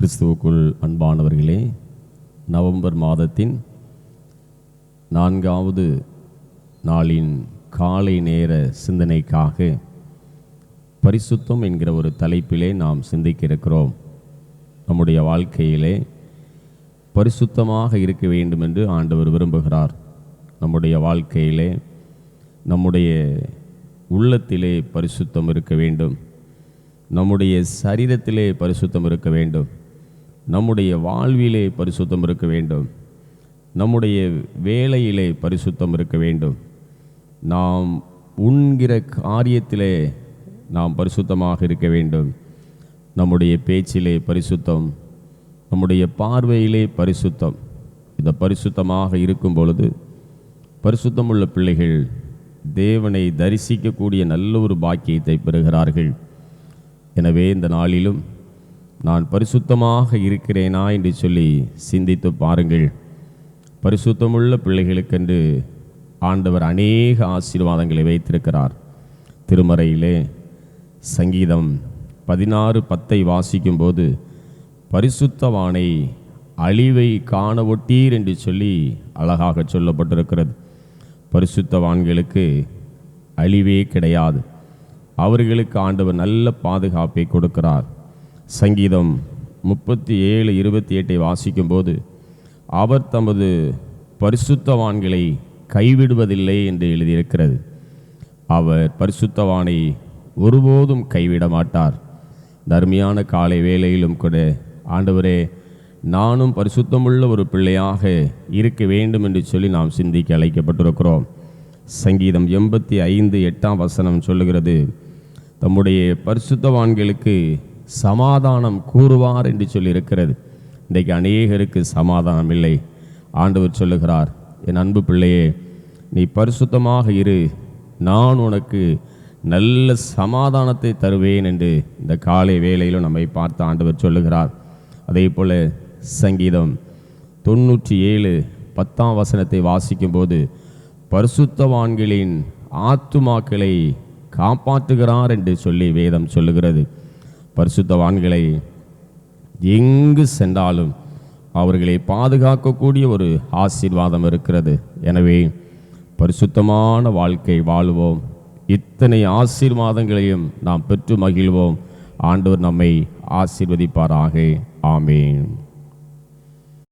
கிறிஸ்துவுக்குள் அன்பானவர்களே நவம்பர் மாதத்தின் நான்காவது நாளின் காலை நேர சிந்தனைக்காக பரிசுத்தம் என்கிற ஒரு தலைப்பிலே நாம் சிந்திக்க இருக்கிறோம் நம்முடைய வாழ்க்கையிலே பரிசுத்தமாக இருக்க வேண்டும் என்று ஆண்டவர் விரும்புகிறார். நம்முடைய வாழ்க்கையிலே நம்முடைய உள்ளத்திலே பரிசுத்தம் இருக்க வேண்டும். நம்முடைய சரீரத்திலே பரிசுத்தம் இருக்க வேண்டும். நம்முடைய வாழ்விலே பரிசுத்தம் இருக்க வேண்டும். நம்முடைய வேலையிலே பரிசுத்தம் இருக்க வேண்டும். நாம் உண்கிற காரியத்திலே நாம் பரிசுத்தமாக இருக்க வேண்டும். நம்முடைய பேச்சிலே பரிசுத்தம் நம்முடைய பார்வையிலே பரிசுத்தம். இந்த பரிசுத்தமாக இருக்கும் பொழுது பரிசுத்தமுள்ள பிள்ளைகள் தேவனை தரிசிக்கக்கூடிய நல்ல ஒரு பாக்கியத்தை பெறுகிறார்கள். எனவே இந்த நாளிலும் நான் பரிசுத்தமாக இருக்கிறேனா என்று சொல்லி சிந்தித்து பாருங்கள். பரிசுத்தமுள்ள பிள்ளைகளுக்கென்று ஆண்டவர் அநேக ஆசீர்வாதங்களை வைத்திருக்கிறார். திருமறையிலே சங்கீதம் பதினாறு பத்தை வாசிக்கும்போது பரிசுத்தவானை அழிவை காண ஒட்டீர் என்று சொல்லி அழகாக சொல்லப்பட்டிருக்கிறது. பரிசுத்தவான்களுக்கு அழிவே கிடையாது. அவர்களுக்கு ஆண்டவர் நல்ல பாதுகாப்பை கொடுக்கிறார். சங்கீதம் முப்பத்தி ஏழு இருபத்தி எட்டை வாசிக்கும்போது அவர் தமது பரிசுத்தவான்களை கைவிடுவதில்லை என்று எழுதியிருக்கிறது. அவர் பரிசுத்தவானை ஒருபோதும் கைவிட மாட்டார் தர்மியான காலை வேலையிலும் கூட ஆண்டவரே நானும் பரிசுத்தமுள்ள ஒரு பிள்ளையாக இருக்க வேண்டும் என்று சொல்லி நாம் சிந்திக்க அழைக்கப்பட்டிருக்கிறோம். சங்கீதம் எண்பத்தி ஐந்து எட்டாம் வசனம் சொல்லுகிறது தம்முடைய பரிசுத்தவான்களுக்கு சமாதானம் கூறுவார் என்று சொல்லியிருக்கிறது. இன்றைக்கு அநேகருக்கு சமாதானம் இல்லை. ஆண்டவர் சொல்லுகிறார் என் அன்பு பிள்ளையே நீ பரிசுத்தமாக இரு. நான் உனக்கு நல்ல சமாதானத்தை தருவேன் என்று இந்த காலை வேளையிலும் நம்மை பார்த்து ஆண்டவர் சொல்லுகிறார். அதே போல் சங்கீதம் தொண்ணூற்றி ஏழு பத்தாம் வசனத்தை வாசிக்கும்போது பரிசுத்தவான்களின் ஆத்துமாக்களை காப்பாற்றுகிறார் என்று சொல்லி வேதம் சொல்லுகிறது. பரிசுத்தவான்களை எங்கு சென்றாலும் அவர்களை பாதுகாக்கக்கூடிய ஒரு ஆசீர்வாதம் இருக்கிறது. எனவே பரிசுத்தமான வாழ்க்கை வாழுவோம். இத்தனை ஆசீர்வாதங்களையும் நாம் பெற்று மகிழ்வோம். ஆண்டவர் நம்மை ஆசீர்வதிப்பாராக. ஆமேன்.